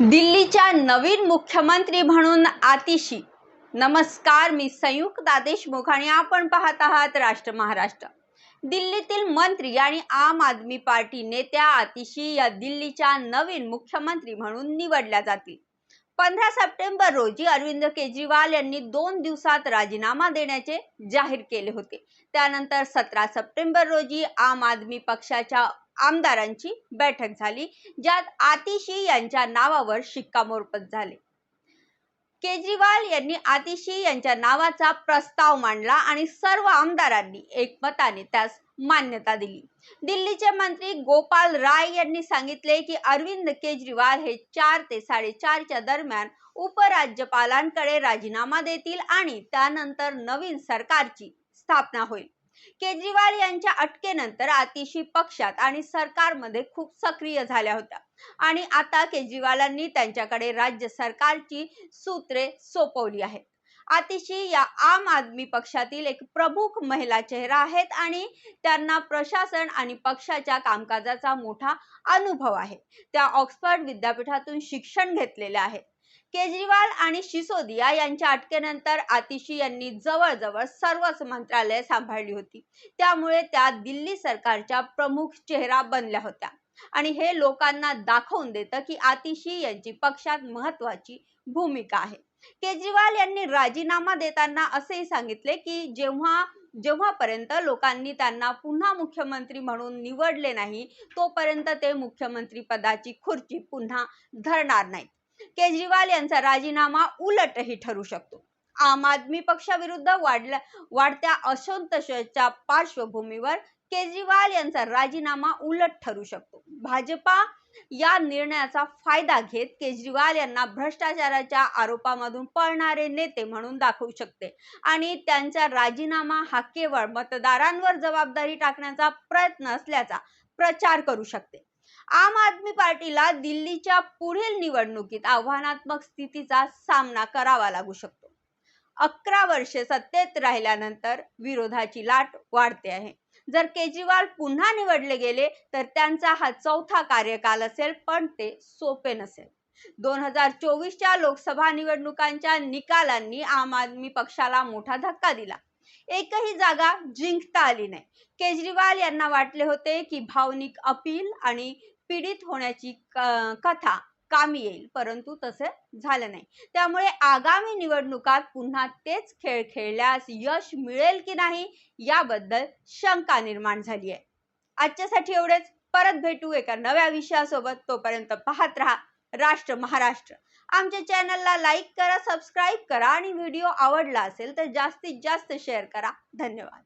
दिल्लीच्या नवीन मुख्यमंत्री म्हणून आतिशी. नमस्कार मी संयुक्ता देशमुख आणि आपण पाहत आहात राष्ट्र महाराष्ट्र. दिल्लीतील मंत्री आणि आम आदमी पार्टी नेत्या आतिशी या दिल्लीच्या नवीन मुख्यमंत्री म्हणून निवडल्या जातील. पंधरा सप्टेंबर रोजी अरविंद केजरीवाल यांनी दोन दिवसात राजीनामा देण्याचे जाहीर केले होते. त्यानंतर सतरा सप्टेंबर रोजी आम आदमी पक्षाच्या आमदारांची बैठक झाली ज्यात आतिशी यांच्या नावावर शिक्कामोर्तब झाले. केजरीवाल यांनी आतिशी यांच्या नावाचा प्रस्ताव मांडला आणि सर्व आमदारांनी एकमताने त्यास मान्यता दिली. दिल्लीचे मंत्री गोपाल राय यांनी सांगितले की अरविंद केजरीवाल हे चार ते साडेचारच्या दरम्यान उपराज्यपालांकडे राजीनामा देतील आणि त्यानंतर नवीन सरकारची स्थापना होईल. केजरीवाल यांच्या अटकेनंतर आतिशी पक्षात आणि सरकारमध्ये खूप सक्रिय झाल्या होत्या. आणि आता केजरीवालांनी त्यांच्याकडे राज्य सरकारची सूत्रे सोपवली आहेत. आतिशी या आम आदमी पक्षातील एक प्रमुख महिला चेहरा आहेत आणि त्यांना प्रशासन आणि पक्षाच्या कामकाजाचा मोठा अनुभव आहे. त्या ऑक्सफर्ड विद्यापीठातून शिक्षण घेतलेल्या आहेत. केजरीवाल आणि सिसोदिया यांच्या अटकेनंतर आतिशी यांनी जवळजवळ सर्वच मंत्रालय सांभाळली होती. त्यामुळे त्या दिल्ली सरकारच्या प्रमुख चेहरा बनल्या होत्या. आणि हे लोकांना दाखवून देतं की आतिशी यांची पक्षात महत्वाची भूमिका आहे. केजरीवाल यांनी राजीनामा देताना असेही सांगितले की जेव्हा जेव्हापर्यंत लोकांनी त्यांना पुन्हा मुख्यमंत्री म्हणून निवडले नाही तोपर्यंत ते मुख्यमंत्री पदाची खुर्ची पुन्हा धरणार नाहीत. केजरीवाल यांचा राजीनामा उलटही ठरू शकतो. आम आदमी पक्षाविरुद्ध वाढल्या वाढत्या असंतोषाच्या पार्श्वभूमीवर केजरीवाल यांचा राजीनामा उलट ठरू शकतो. भाजपा या निर्णयाचा फायदा घेत केजरीवाल यांना भ्रष्टाचाराच्या आरोपामधून पळणारे नेते म्हणून दाखवू शकते. आणि त्यांचा राजीनामा हा केवळ मतदारांवर जबाबदारी टाकण्याचा प्रयत्न असल्याचा प्रचार करू शकते. आम आदमी पार्टीला दिल्लीच्या पुढील निवडणुकीत आव्हानात्मक स्थितीचा सामना करावा लागू शकतो. अकरा वर्षे सत्तेत राहिल्यानंतर विरोधाची लाट वाढते आहे. जर केजरीवाल पुन्हा निवडले गेले तर त्यांचा हा चौथा कार्यकाल असेल पण ते सोपे नसेल. दोन हजार चोवीसच्या लोकसभा निवडणुकांच्या निकालांनी आम आदमी पक्षाला मोठा धक्का दिला. एकही जागा जिंकता आली नाही. केजरीवाल यांना वाटले होते की भावनिक अपील आणि पीडित होण्याची कथा कामी येईल. परंतु तसे झालं नाही. त्यामुळे आगामी निवडणुकात पुन्हा तेच खेळ खेळल्यास यश मिळेल की नाही याबद्दल शंका निर्माण झाली आहे. आजच्यासाठी एवढेच. परत भेटू एका नव्या विषयासोबत. तोपर्यंत पाहत राहा राष्ट्र महाराष्ट्र. आमच्या चॅनलला लाईक करा सबस्क्राईब करा आणि व्हिडिओ आवडला असेल तर जास्तीत जास्त शेअर करा. धन्यवाद.